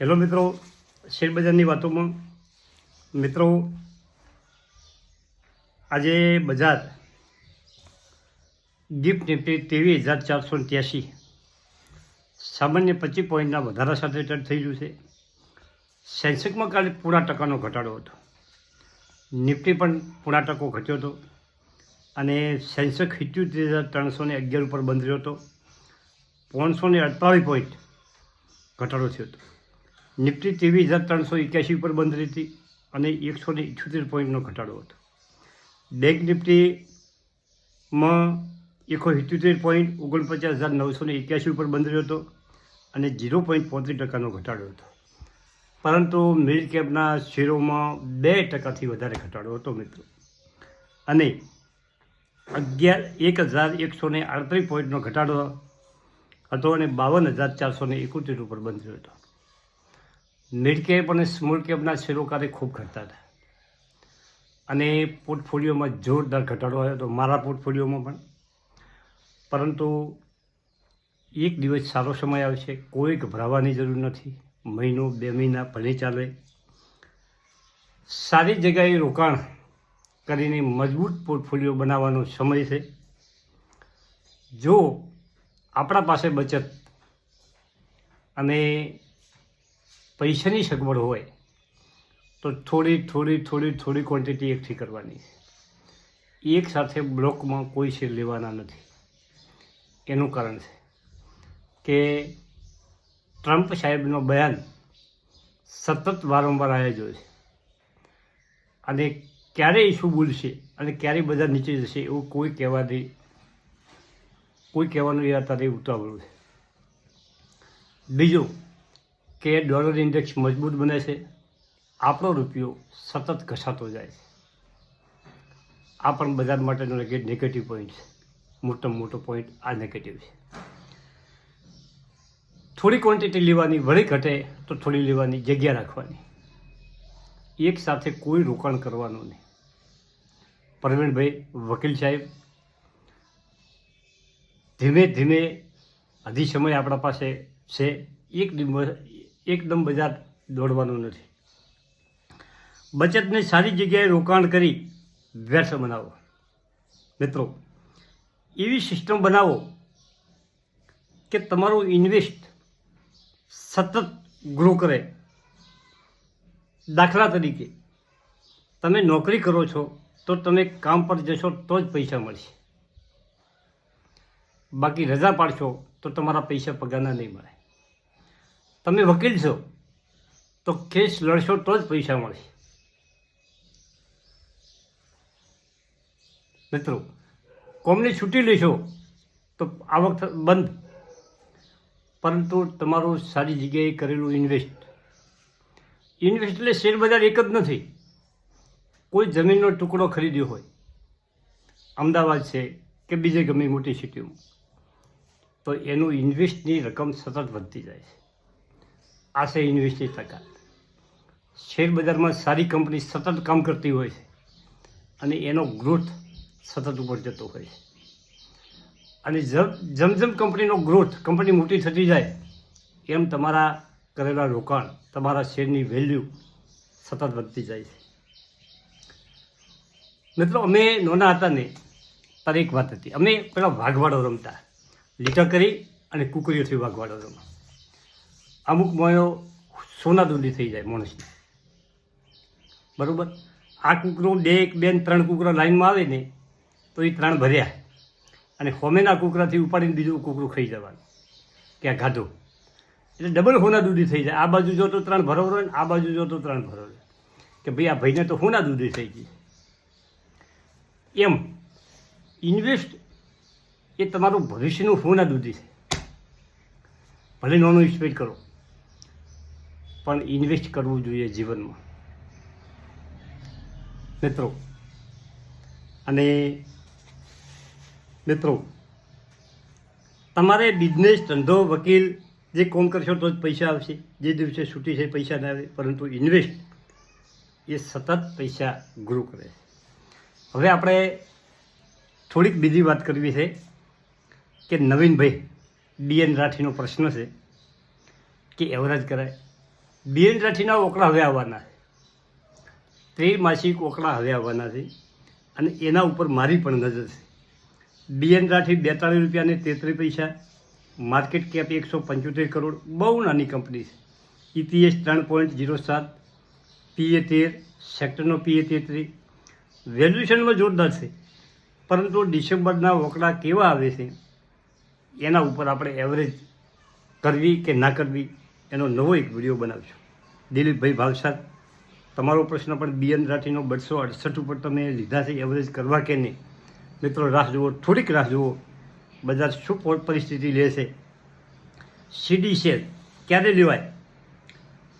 Hello મિત્રો, શેરબજારની વાતોમાં. મિત્રો, આજે બજાર ગિફ્ટ નિફ્ટી ત્રેવીસ હજાર ચારસો ત્યાસી. સામાન્ય પચીસ પોઈન્ટના વધારા સાથે ટ્રેડ થઈ ગયું છે. સેન્સેક્સમાં કાલે પૂરા ટકાનો ઘટાડો હતો. નિફ્ટી પણ પૂરા ટકો ઘટ્યો હતો. અને સેન્સેક્સ સિત્યોતેર હજાર ત્રણસો ને અગિયાર ઉપર બંધ રહ્યો હતો. પાંચસો ને અડતાળીસ પોઈન્ટ ઘટાડો થયો હતો. નિફ્ટી ત્રેવીસ હજાર ત્રણસો એક્યાસી ઉપર બંધ રહી હતી અને એકસો ને ઇઠ્યોતેર પોઈન્ટનો ઘટાડો હતો. બેંક નિફ્ટીમાં એકસો ઇઠ્યોતેર પોઈન્ટ ઓગણપચાસ હજાર નવસો ને એક્યાસી ઉપર બંધ રહ્યો હતો અને ઝીરો પોઈન્ટ પોત્રીસ ટકાનો ઘટાડો હતો. પરંતુ મિડ કેપના શેરોમાં બે ટકાથી વધારે ઘટાડો હતો મિત્રો. અને અગિયાર એક હજાર એકસો ને આડત્રીસ પોઈન્ટનો ઘટાડો હતો અને બાવન હજાર ચારસો ને એકોતેર ઉપર બંધ રહ્યો હતો. મિડ કેપ અને સ્મોલ કેપના શેરો કાલે ખૂબ ઘટતા હતા. અને પોર્ટફોલિયોમાં જોરદાર ઘટાડો આવ્યો હતો, મારા પોર્ટફોલિયોમાં પણ. પરંતુ એક દિવસ સારો સમય આવશે કોઈ ગભરાવાની જરૂર નથી. મહિનો, બે મહિના, ભલે ચાલે. સારી જગ્યાએ રોકાણ કરીને મજબૂત પોર્ટફોલિયો બનાવવાનો સમય છે. જો આપણા પાસે બચત અને પૈસાની સગવડ હોય, તો થોડી થોડી થોડી થોડી ક્વોન્ટિટી એકઠી કરવાની. છે એક સાથે બ્લોકમાં કોઈ શેર લેવાના નથી. એનું કારણ છે કે ટ્રમ્પ સાહેબનો બયાન સતત વારંવાર આવ્યા જોઈએ છે. અને ક્યારે ઇસ્યુ બોલશે અને ક્યારે બધા નીચે જશે એવું કોઈ કહેવાથી, કોઈ કહેવાનું યાદ તારી ઉતાવળું છે. બીજું કે ડોલર ઇન્ડેક્સ મજબૂત બને છે, આપણો રૂપિયો સતત ઘસાતો જાય છે. આ પણ બજાર માટેનો નેગેટિવ પોઈન્ટ છે. મોટામાં મોટો પોઈન્ટ આ નેગેટિવ છે. થોડી ક્વોન્ટિટી લેવાની વળી ઘટે તો થોડી લેવાની જગ્યા રાખવાની. એક સાથે કોઈ રોકાણ કરવાનું નહીં. પ્રવીણભાઈ વકીલ સાહેબ, ધીમે ધીમે હજી સમય આપણા પાસે છે, એક દિવસ એકદમ બજાર દોડવાનું નથી. બચતને સારી જગ્યાએ રોકાણ કરી વ્યર્થ બનાવો. મિત્રો, એવી સિસ્ટમ બનાવો કે તમારું ઇન્વેસ્ટ સતત ગ્રો કરે. દાખલા તરીકે, તમે નોકરી કરો છો તો તમે કામ પર જશો તો જ પૈસા મળશે. બાકી રજા પાડશો તો તમારા પૈસા પગારના નહીં મળે. તમે વકીલ છો, તો કેસ લડશો તો જ પૈસા મળશે. મિત્રો, કોમની છૂટી લેશો, તો આવક બંધ. પરંતુ તમારું સારી જગ્યાએ કરેલું ઇન્વેસ્ટ ઇન્વેસ્ટ એટલે શેરબજાર એક જ નથી. કોઈ જમીનનો ટુકડો ખરીદ્યો હોય. અમદાવાદ છે કે બીજે ગમે મોટી સિટીઓમાં તો એનું ઇન્વેસ્ટની રકમ સતત વધતી જાય છે. આ છે ઇન્વેસ્ટની તાકાત શેર બજારમાં સારી કંપની સતત કામ કરતી હોય છે અને એનો ગ્રોથ સતત ઉપર જતો હોય છે. અને જમ જેમ કંપનીનો ગ્રોથ કંપની મોટી થતી જાય, એમ તમારા કરેલા રોકાણ, તમારા શેરની વેલ્યુ સતત વધતી જાય છે. મિત્રો, અમે નોના હતા ને, ત્યારે એક વાત હતી. અમે પેલા વાઘવાડો રમતા. લીટા કરી અને કુકરીઓથી વાઘવાડો રમવા અમુક મોયો સોના દૂધી થઈ જાય માણસને બરાબર? આ કૂકરો બે એક બેન ત્રણ કૂકરા લાઈનમાં આવે ને, તો એ ત્રણ ભર્યા. અને હોમેના કૂકરાથી ઉપાડીને બીજું કૂકરું ખાઈ જવાનું. કે આ ગાધો. એટલે ડબલ હોના દૂધી થઈ જાય. આ બાજુ જો તો ત્રણ ભરો ને, આ બાજુ જો તો ત્રણ ભરો કે ભાઈ, આ ભાઈને તો હોના દૂધી થઈ ગઈ. એમ. ઇન્વેસ્ટ એ તમારું ભવિષ્યનું હોના દૂધી છે. ભલે નોનો ઇન્વેસ્ટ કરો. પણ ઇન્વેસ્ટ કરવું જોઈએ જીવનમાં. મિત્રો, અને મિત્રો, તમારે બિઝનેસ ધંધો વકીલ જે કોમ કરશો તો જ પૈસા આવશે. જે દિવસે છૂટી છે પૈસા ના આવે, પરંતુ ઇન્વેસ્ટ એ સતત પૈસા ગ્રો કરે. હવે આપણે થોડીક બીજી વાત કરવી છે કે નવીનભાઈ ડીએન રાઠીનો પ્રશ્ન છે કે એવરેજ કરાય. બીએન રાઠીના ઓકળા હવે આવવાના. ત્રિમાસિક ઓકળા હવે આવવાના છે. અને એના ઉપર મારી પણ નજર છે. બિયન રાઠી બેતાળીસ રૂપિયા અને તેત્રીસ પૈસા, માર્કેટ કેપ એકસો પંચોતેર કરોડ, બહુ નાની કંપની છે. ઇપીએસ ત્રણ પોઈન્ટ ઝીરો સાત પીએ તેર સેક્ટરનો પીએ તેત્રીસ વેલ્યુએશનમાં જોરદાર છે. પરંતુ ડિસેમ્બરના વકડા કેવા આવે છે, એના ઉપર આપણે એવરેજ કરવી કે ના કરવી એનો નવો એક વીડિયો બનાવશું દિલીપભાઈ ભાવસાર, તમારો પ્રશ્ન પણ બીએન રાઠીનો બસો અડસઠ ઉપર તમે લીધા છે એવરેજ કરવા કે નહીં? મિત્રો, રાહ જુઓ, થોડીક રાહ જુઓ. બજાર શું પરિસ્થિતિ લેશે સીડી શેર ક્યારે લેવાય?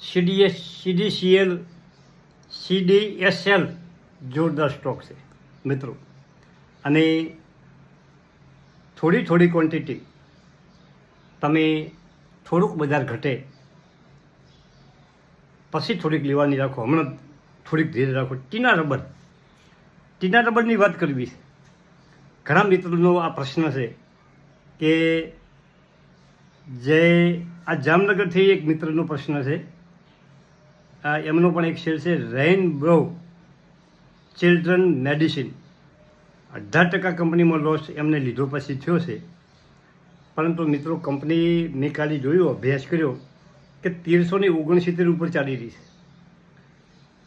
સીડીએસ સીડીસીએલ સીડીએસએલ જોરદાર સ્ટોક છે, મિત્રો. અને થોડી થોડી ક્વોન્ટિટી તમે થોડુંક બજાર ઘટે પછી થોડીક લેવાની રાખો. હમણાં થોડીક ધીરે રાખો. ટીના રબર. ટીના રબરની વાત કરવી છે. ઘણા મિત્રોનો આ પ્રશ્ન છે કે જે આ જામનગરથી એક મિત્રનો પ્રશ્ન છે. એમનો પણ એક શેર છે. Rainbow children medicine. અઢાર ટકા કંપનીમાં લોસ એમને લીધો પછી થયો છે. પરંતુ મિત્રો કંપની મેં કાલે જોયું, અભ્યાસ કર્યો. કે તેરસો ને ઓગણસિત્તેર ઉપર ચાલી રહી છે.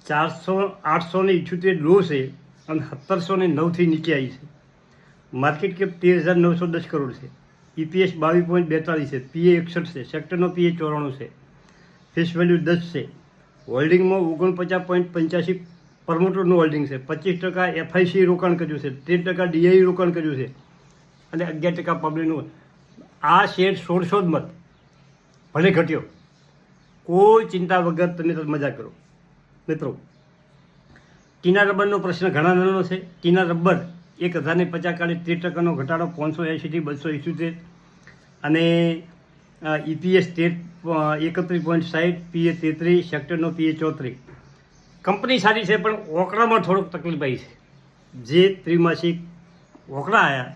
ચારસો, આઠસો ને ઇઠ્યોતેર લો છે અને સત્તરસો ને નવથી નીચે આવી છે. માર્કેટ કેપ તેર હજાર નવસો દસ કરોડ છે. ઈપીએસ બાવીસ પોઈન્ટ બેતાલીસ છે. પીએ એકસઠ છે. સેક્ટરનો પીએ ચોરાણું છે. ફેસ વેલ્યુ દસ છે. હોલ્ડિંગમાં ઓગણપચાસ પોઈન્ટ પંચ્યાસી પ્રમોટરનું હોલ્ડિંગ છે. પચીસ ટકા એફઆઈસી રોકાણ કર્યું છે. તેર ટકા ડીઆઈ રોકાણ કર્યું છે. અને અગિયાર ટકા પબ્લિકનું આ શેર સોળસો જ મત. ભલે ઘટ્યો. કોઈ ચિંતા વગર તમે મજા કરો. મિત્રો, ટીના રબરનો પ્રશ્ન ઘણા નાનો છે. ટીના રબર એક હજારને પચાસ કાળે ત્રીસ ટકાનો ઘટાડો પાંચસો એંશીથી બસો ઇસ્યુતેર અને ઈપીએસ તેર એકત્રીસ પોઈન્ટ સાહીઠ પીએ તેત્રીસ, સેક્ટરનો પીએ ચોત્રીસ. કંપની સારી છે, પણ ઓકળામાં થોડોક તકલીફ આવી છે. જે ત્રિમાસિક ઓકળા આવ્યા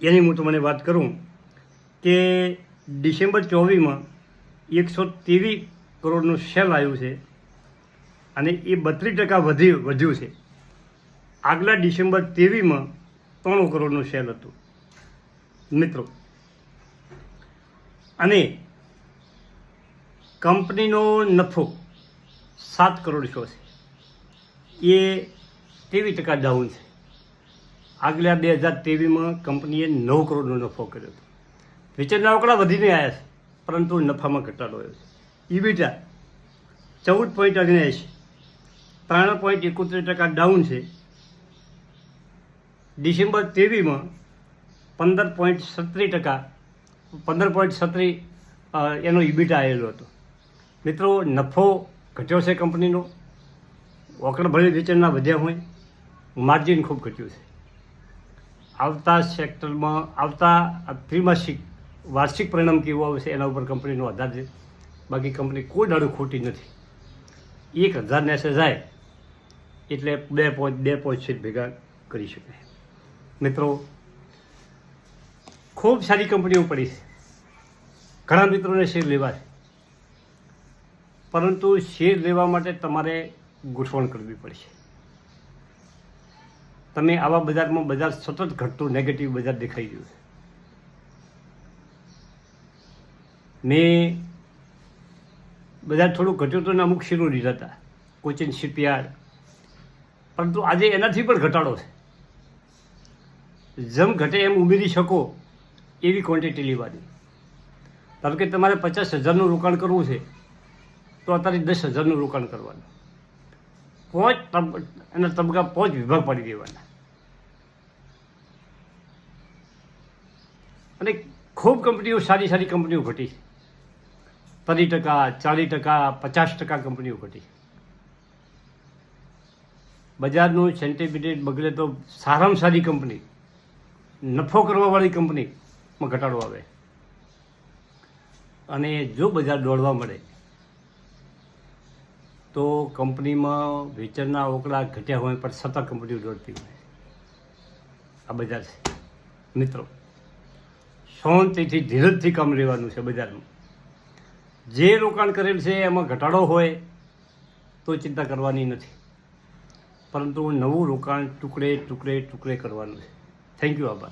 એની હું તમને વાત કરું કે ડિસેમ્બર ચોવીસમાં એકસો ત્રેવીસ કરોડનું સેલ આવ્યું છે અને એ બત્રીસ ટકા વધી વધ્યું છે. આગલા ડિસેમ્બર ત્રેવીસમાં ત્રણ કરોડનું સેલ હતું. મિત્રો, અને કંપનીનો નફો સાત કરોડ શો છે. એ ત્રેવીસ ટકા ડાઉન છે. આગલા બે હજાર ત્રેવીસમાં કંપનીએ નવ કરોડનો નફો કર્યો હતો. વેચાણના આંકડા વધીને આવ્યા છે. પરંતુ નફામાં ઘટાડો આવ્યો છે. ઈબીટા ચૌદ પોઈન્ટ ઓગણએંશી, ત્રણ પોઈન્ટ એકોતેર ટકા ડાઉન છે. ડિસેમ્બર ત્રેવીસમાં પંદર પોઈન્ટ સત્રી ટકા, પંદર પોઈન્ટ સત્રી એનો ઈબીટા આવેલો હતો. મિત્રો, નફો ઘટ્યો છે કંપનીનો. ઓકળભરી વેચાણના વધ્યા હોય, માર્જિન ખૂબ ઘટ્યું છે. આવતા સેક્ટરમાં, આવતા ત્રિમાસિક વાર્ષિક પરિણામ કેવું આવશે એના ઉપર કંપનીનો આધાર છે. બાકી કંપની કોઈ દાડું ખોટી નથી. એક હજાર નેસે જાય, એટલે બે પોઈન્ટ બે પોઈન્ટ સીટ ભેગા કરી શકે મિત્રો, ખૂબ સારી કંપનીઓ પડી છે. ઘણા મિત્રોને શેર લેવા છે. પરંતુ શેર લેવા માટે તમારે ગોઠવણ કરવી પડશે. તમે આવા બજારમાં બજાર સતત ઘટતું નેગેટિવ બજાર દેખાઈ ગયું છે. મેં બધા થોડું ઘટ્યું અમુક શીરો લીધા હતા કોચિન શિપયાર્ડ. પરંતુ આજે એનાથી પણ ઘટાડો છે. જેમ ઘટે એમ ઉમેરી શકો એવી ક્વોન્ટિટી લેવાની. ધારો કે તમારે પચાસ હજારનું રોકાણ કરવું છે, તો અત્યારે દસ હજારનું રોકાણ કરવાનું. પાંચ એના તબક્કા પાંચ વિભાગ પાડી દેવાના. અને ખૂબ કંપનીઓ સારી સારી કંપનીઓ ઘટી છે. ત્રીસ ટકા, ચાલીસ ટકા, પચાસ ટકા કંપનીઓ ઘટી. બજારનું સેન્ટિમેન્ટ બગડે તો સારામાં સારી કંપની, નફો કરવાવાળી કંપનીમાં ઘટાડો આવે. અને જો બજાર દોડવા મળે, તો કંપનીમાં વેચાણના ઓકળા ઘટ્યા હોય પણ સતત કંપનીઓ દોડતી હોય. આ બજાર છે. મિત્રો શાંતિથી ધીરજથી કામ લેવાનું છે બજારમાં. જે રોકાણ કરેલ છે, એમાં ઘટાડો હોય, તો ચિંતા કરવાની નથી. પરંતુ નવું રોકાણ ટુકડે ટુકડે ટુકડે કરવાનું છે. થેન્ક યુ આભાર.